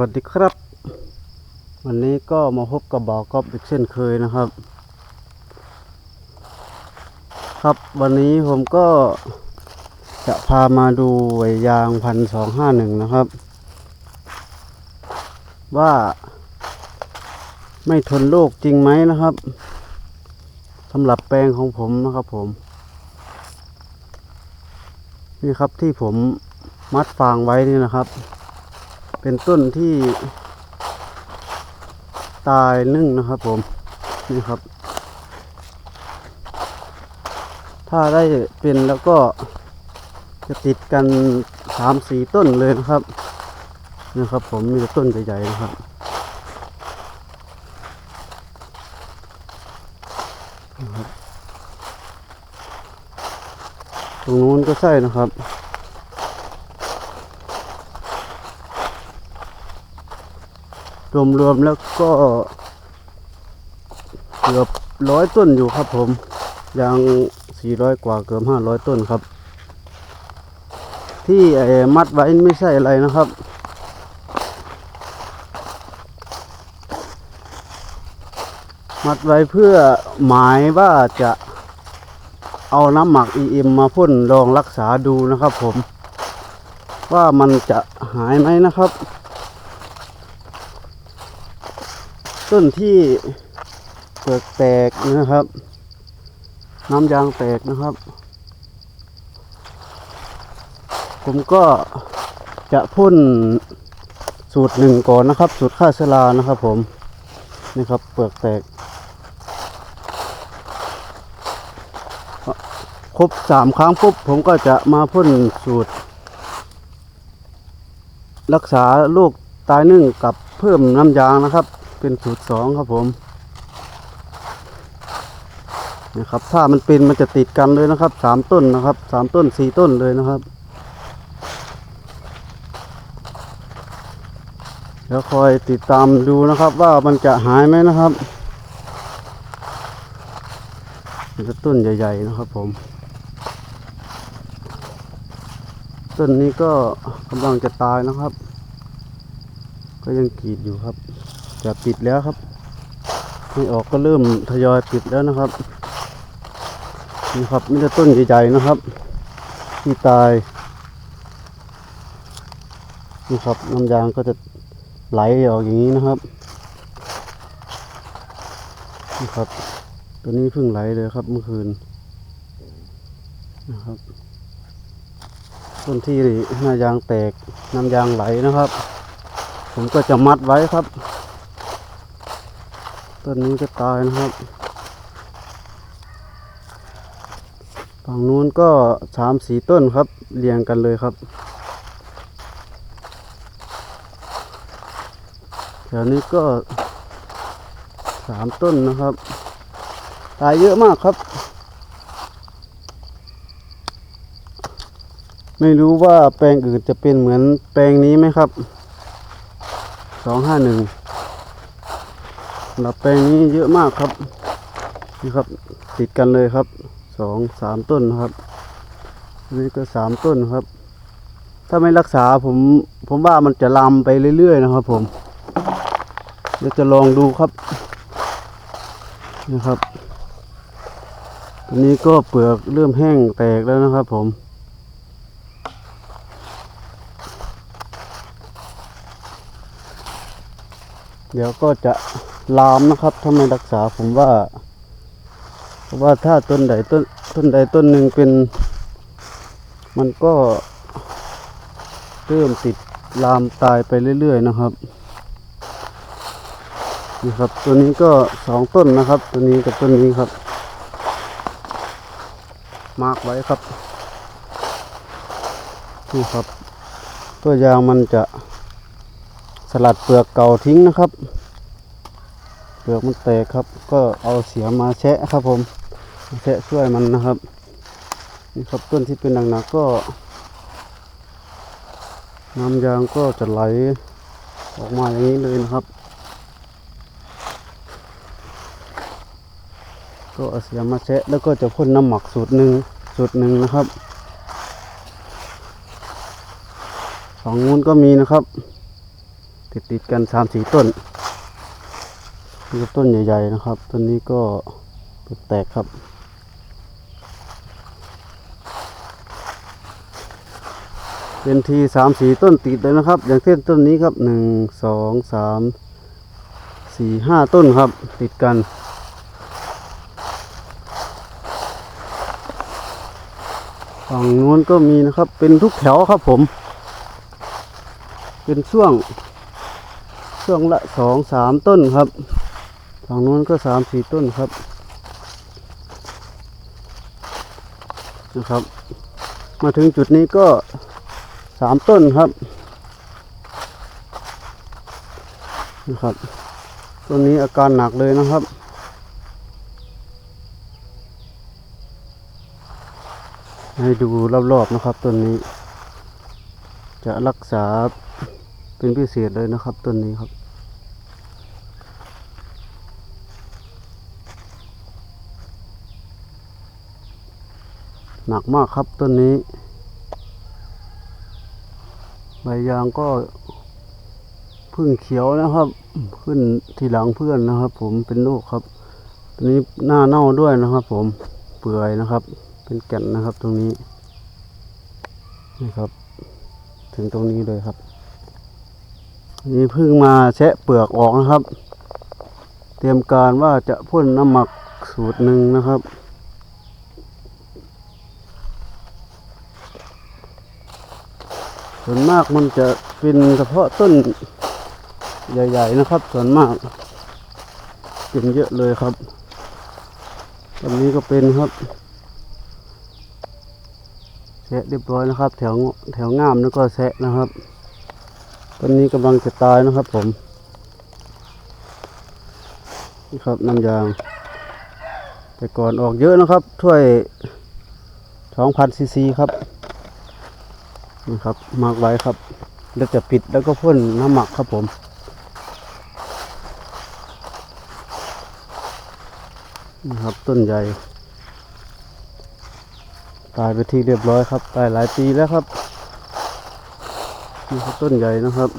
วัสดีครับ วันนี้ก็มาพบกับบ่าวก๊อฟอีกเช่นเคยนะครับ ครับวันนี้ผมก็จะพามาดูไหยางพันสองห้าหนึ่งนะครับ ว่าไม่ทนโรคจริงไหมนะครับสำหรับแปลงของผมนะครับผม นี่ครับที่ผมมัดฟางไว้นี่นะครับ เป็นต้นที่ตายนึ่งนะครับผม นี่ครับ ถ้าได้เป็นแล้วก็จะติดกันสามสี่ต้นเลยนะครับนะครับ ผมมีแต่ต้นใหญ่ๆนะครับนะครับตรงนู้นก็ใช่นะครับ รวมๆแล้วก็เกือบร้อยต้นอยู่ครับผมยังสี่ร้อยกว่าเกือบห้าร้อยต้นครับ ที่มัดไว้ไม่ใช่อะไรนะครับ มัดไว้เพื่อหมายว่าจะเอาน้ำหมัก EM มาพ่นลองรักษาดูนะครับผม ว่ามันจะหายไหมนะครับ ต้นที่เปลือกแตกนะครับ น้ำยางแตกนะครับ ผมก็จะพ่นสูตรหนึ่งก่อนนะครับ สูตรฆ่าเชื้อรานะครับ ผมนี่ครับ เปลือกแตก ครบสามครั้งปุ๊บผมก็จะมาพ่นสูตร รักษาโรคตายนึ่งกับเพิ่มน้ำยางนะครับ เป็นสูตรสองครับผมนะครับถ้ามันเป็นมันจะติดกันเลยนะครับสามต้นนะครับสามต้นสี่ต้นเลยนะครับเดี๋ยวคอยติดตามดูนะครับว่ามันจะหายไหมนะครับมันจะต้นใหญ่ ๆ นะครับผม ต้นนี้ก็กำลังจะตายนะครับ ก็ยังกรีดอยู่ครับ จะปิดแล้วครับไม่ออกก็เริ่มทยอยปิดแล้วนะครับนี่ครับนี่จะต้นใหญ่ๆนะครับ ที่ตายนี่ครับน้ำยางก็จะไหลออกอย่างนี้นะครับนี่ครับ ตัวนี้เพิ่งไหลเลยครับเมื่อคืนนะครับต้นที่หน้ายางแตกน้ำยางไหลนะครับ ผมก็จะมัดไว้ครับ ต้นนี้ก็ตายนะครับ ฝั่งนู้นก็สามสีต้นครับเรียงกันเลยครับแถวนี้ก็สามต้นนะครับ ตายเยอะมากครับ ไม่รู้ว่าแปลงอื่นจะเป็นเหมือนแปลงนี้ไหมครับสองห้าหนึ่ง หรับแปลงนี้เยอะมากครับนี่ครับติดกันเลยครับสองสามต้นครับนนี้ก็สามต้นครับ ถ้าไม่รักษาผมผมว่ามันจะลามไปเรื่อย ๆ นะครับผมเดี๋ยวจะลองดูครับนะครับอันนี้ก็เปลือกเริ่มแห้งแตกแล้วนะครับผมเดี๋ยวก็จะ ลามนะครับ ถ้าไม่รักษาผมว่าเพราะว่าถ้าต้นใดต้นต้นใดต้นหนึ่งเป็น มันก็เริ่มติดลามตายไปเรื่อยๆนะครับนี่ครับ ตัวนี้ก็สองต้นนะครับ ตัวนี้กับต้นนี้ครับ มาร์กไว้ครับนี่ครับ ตัวยางมันจะสลัดเปลือกเก่าทิ้งนะครับ เปลือกมันแตกครับ ก็เอาเสียมาแชะครับผมแชะช่วยมันนะครับนี่ครับต้นที่เป็นหนักๆก็น้ำยางก็จะไหลออกมาอย่างนี้เลยนะครับ ก็เอาเสียมาแชะแล้วก็จะพ่นน้ำหมักสูตรหนึ่งสูตรหนึ่งนะครับฝั่งนู้นก็มีนะครับ ติดติดๆกันสามสี่ต้น นี่ก็ต้นใหญ่ ๆ นะครับ ต้นนี้ก็แตกครับ เป็นทีสามสี่ต้นติดเลยนะครับ อย่างเช่นต้นนี้ครับหนึ่งสองสามสี่ห้าต้นครับ ติดกันฝั่งนู้นก็มีนะครับ เป็นทุกแถวครับผม เป็นช่วง ช่วงละสองสามต้นครับ ฝั่งนู้นก็สามสี่ต้นครับ นะครับ มาถึงจุดนี้ก็สามต้นครับ นะครับ ต้นนี้อาการหนักเลยนะครับให้ดูรอบๆนะครับต้นนี้ จะรักษาเป็นพิเศษเลยนะครับต้นนี้ครับ หนักมากครับต้นนี้ ใบยางก็พึ่งเขียวนะครับ ขึ้นทีหลังเพื่อนนะครับ ผมเป็นลูกครับตัวนี้หน้าเน่าด้วยนะครับ ผมเปื่อยนะครับ เป็นแก่นนะครับตรงนี้นี่ครับ ถึงตรงนี้เลยครับนี่เพิ่งมาแชะเปลือกออกนะครับ เตรียมการว่าจะพ่นน้ำหมักสูตรหนึ่งนะครับ ส่วนมากมันจะเป็นเฉพาะต้นใหญ่ๆนะครับ ส่วนมากเป็นเยอะเลยครับต้นนี้ก็เป็นครับแซะเรียบร้อยนะครับ แถวแถวงามแล้วก็แซะนะครับต้นนี้กำลังจะตายนะครับผมนี่ครับน้ำยาง แต่ก่อนออกเยอะนะครับถ้วยสองพันซีซีครับ นะครับมากไว้ครับแล้วจะปิดแล้วก็พ่นน้ำหมักครับผม นะครับต้นใหญ่ ตายไปที่เรียบร้อยครับ ตายหลายปีแล้วครับนี่คือต้นใหญ่นะครับ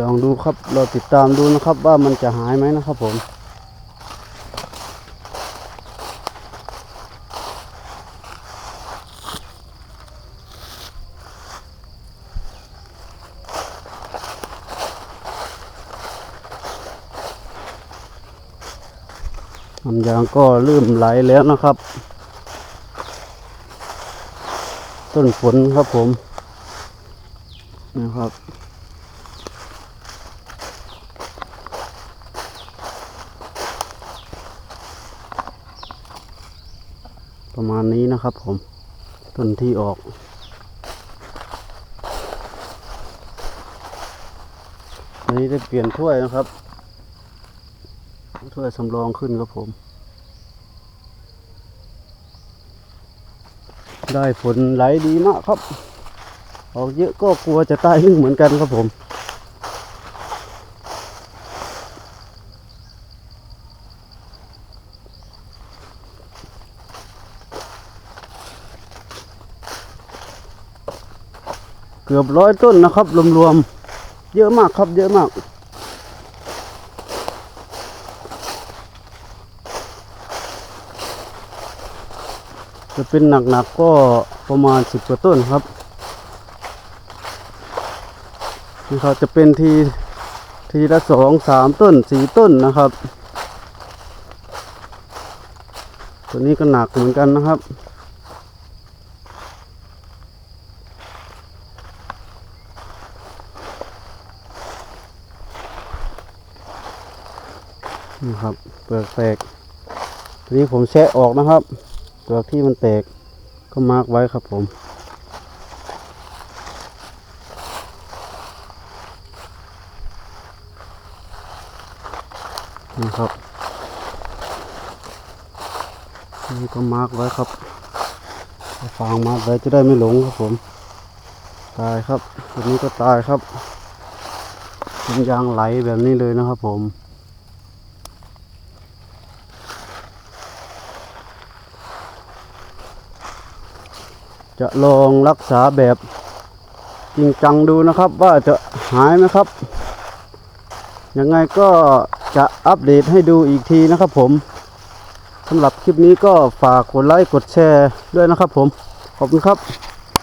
ลองดูครับเราติดตามดูนะครับว่ามันจะหายไหมนะครับผม น้ำยางก็เริ่มไหลแล้วนะครับ ต้นฝนครับผมนะครับประมาณนี้นะครับผม ต้นที่ออกอันนี้ได้เปลี่ยนถ้วยนะครับ ถ้วยสำรองขึ้นครับผม ได้ฝนไหลดีมากครับ ออกเยอะก็กลัวจะตายนึ่งเหมือนกันครับผมเกือบร้อยต้นนะครับรวมๆเยอะมากครับเยอะมาก จะเป็นหนักๆก็ประมาณสิบกว่าต้นครับนี่ครับจะเป็นทีทีละสองสามต้นสี่ต้นนะครับ ตัวนี้ก็หนักเหมือนกันนะครับนี่ครับเปลือกแตกทีนี้ผมแชะออกนะครับ ปลือกที่มันแตกก็มาร์กไว้ครับผม นี่ครับ นี่ก็มาร์กไว้ครับฟางมาร์กไว้จะได้ไม่หลงครับผม ตายครับตัวนี้ก็ตายครับเป็นยางไหลแบบนี้เลยนะครับผม จะลองรักษาแบบจริงจังดูนะครับ ว่าจะหายไหมครับ ยังไงก็จะอัปเดตให้ดูอีกทีนะครับผมสำหรับคลิปนี้ก็ฝากกดไลค์กดแชร์ด้วยนะครับผม ขอบคุณครับ